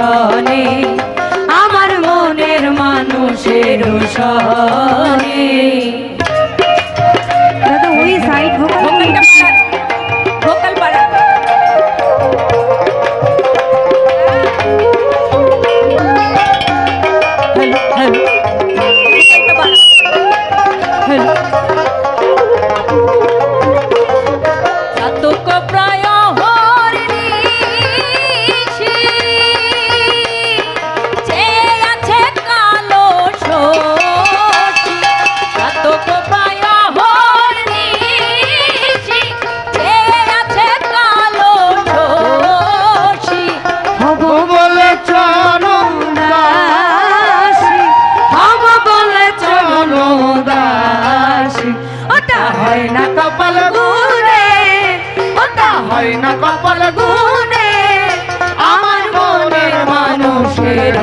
সনে আমার মনের মানুষের সনে Thank you. হয় না কপাল গুনে ওটা হয় না কপাল গুনে আমার মনের মানুষের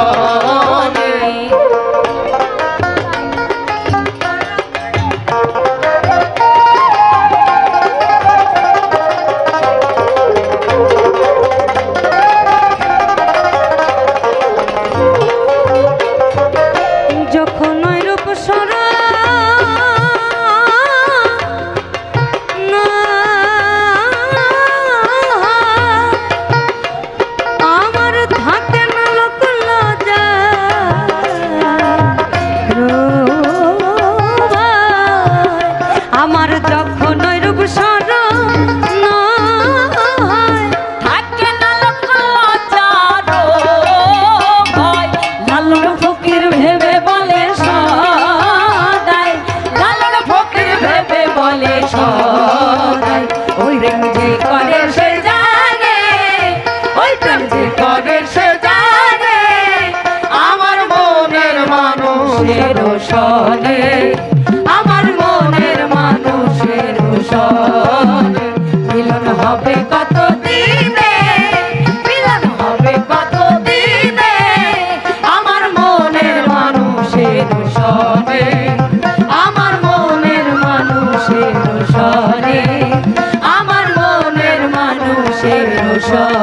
Allah